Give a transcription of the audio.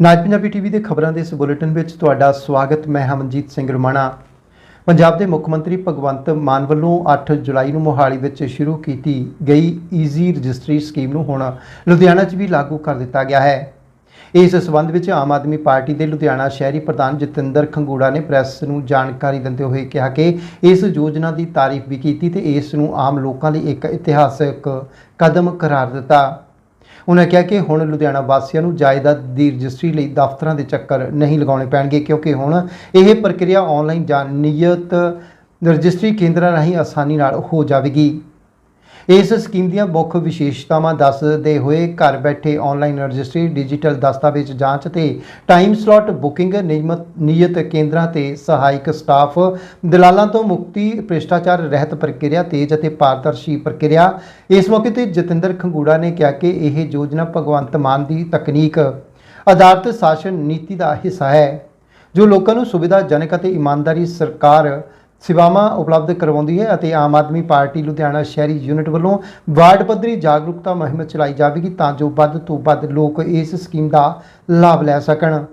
ਨਾਜ Punjabi TV ਦੇ ਖਬਰਾਂ ਦੇ ਇਸ ਬੁਲੇਟਿਨ ਵਿੱਚ ਤੁਹਾਡਾ ਸਵਾਗਤ, ਮੈਂ ਹਮਨਜੀਤ ਸਿੰਘ ਰਮਾਣਾ। ਪੰਜਾਬ ਦੇ ਮੁੱਖ ਮੰਤਰੀ ਭਗਵੰਤ ਮਾਨ ਵੱਲੋਂ 8 ਜੁਲਾਈ ਨੂੰ ਮੋਹਾਲੀ ਵਿੱਚ ਸ਼ੁਰੂ ਕੀਤੀ ਗਈ ਈਜ਼ੀ ਰਜਿਸਟਰੀ ਸਕੀਮ ਨੂੰ ਹੁਣ ਲੁਧਿਆਣਾ 'ਚ ਵੀ ਲਾਗੂ ਕਰ ਦਿੱਤਾ ਗਿਆ ਹੈ। ਇਸ ਸਬੰਧ ਵਿੱਚ ਆਮ ਆਦਮੀ ਪਾਰਟੀ ਦੇ ਲੁਧਿਆਣਾ ਸ਼ਹਿਰੀ ਪ੍ਰਧਾਨ ਜਤਿੰਦਰ ਖੰਗੂੜਾ ਨੇ ਪ੍ਰੈਸ ਨੂੰ ਜਾਣਕਾਰੀ ਦਿੰਦੇ ਹੋਏ ਕਿਹਾ ਕਿ ਇਸ ਯੋਜਨਾ ਦੀ ਤਾਰੀਫ ਵੀ ਕੀਤੀ ਤੇ ਇਸ ਨੂੰ ਆਮ ਲੋਕਾਂ ਲਈ ਇੱਕ ਇਤਿਹਾਸਕ ਕਦਮ ਕਰਾਰ ਦਿੱਤਾ। ਉਹਨਾਂ ਕਿਹਾ ਕਿ ਹੁਣ ਲੁਧਿਆਣਾ ਵਾਸੀਆਂ ਨੂੰ ਜਾਇਦਾਦ ਦੀ ਰਜਿਸਟਰੀ ਲਈ ਦਫ਼ਤਰਾਂ ਦੇ ਚੱਕਰ ਨਹੀਂ ਲਗਾਉਣੇ ਪੈਣਗੇ ਕਿਉਂਕਿ ਹੁਣ ਇਹ ਪ੍ਰਕਿਰਿਆ ਆਨਲਾਈਨ ਜਾਂ ਨਿਯਤ ਰਜਿਸਟਰੀ ਕੇਂਦਰਾਂ ਰਾਹੀਂ ਆਸਾਨੀ ਨਾਲ ਹੋ ਜਾਵੇਗੀ। ਇਸ ਸਕੀਮ ਦੀਆਂ ਮੁੱਖ ਵਿਸ਼ੇਸ਼ਤਾਵਾਂ ਦੱਸਦੇ ਹੋਏ ਘਰ ਬੈਠੇ ਆਨਲਾਈਨ ਰਜਿਸਟਰੀ ਡਿਜੀਟਲ ਦਸਤਾਵੇਜ਼ ਜਾਂਚ ਤੇ ਟਾਈਮ ਸਲਾਟ ਬੁਕਿੰਗ ਨਿਯਮਤ, ਨਿਯਤ ਕੇਂਦਰਾਂ ਤੇ ਸਹਾਇਕ ਸਟਾਫ ਦਲਾਲਾਂ ਤੋਂ ਮੁਕਤੀ, ਭ੍ਰਿਸ਼ਟਾਚਾਰ ਰਹਿਤ ਪ੍ਰਕਿਰਿਆ ਤੇਜ਼ ਅਤੇ ਪਾਰਦਰਸ਼ੀ ਪ੍ਰਕਿਰਿਆ। ਇਸ ਮੌਕੇ ਤੇ ਜਤਿੰਦਰ ਖੰਗੂੜਾ ਨੇ ਕਿਹਾ ਕਿ ਇਹ ਯੋਜਨਾ ਭਗਵੰਤ ਮਾਨ ਦੀ ਤਕਨੀਕ ਆਧਾਰਿਤ ਸ਼ਾਸਨ ਨੀਤੀ ਦਾ ਹਿੱਸਾ ਹੈ, ਜੋ ਲੋਕਾਂ ਨੂੰ ਸੁਵਿਧਾਜਨਕ ਅਤੇ ਇਮਾਨਦਾਰੀ ਸਰਕਾਰ ਸੇਵਾਵਾਂ ਉਪਲਬਧ ਕਰਵਾਉਂਦੀ ਹੈ ਅਤੇ ਆਮ ਆਦਮੀ ਪਾਰਟੀ ਲੁਧਿਆਣਾ ਸ਼ਹਿਰੀ ਯੂਨਿਟ ਵੱਲੋਂ ਵਾਰਡ ਪੱਧਰੀ ਜਾਗਰੂਕਤਾ ਮੁਹਿੰਮ ਚਲਾਈ ਜਾਵੇਗੀ ਤਾਂ ਜੋ ਵੱਧ ਤੋਂ ਵੱਧ ਲੋਕ ਇਸ ਸਕੀਮ ਦਾ ਲਾਭ ਲੈ ਸਕਣ।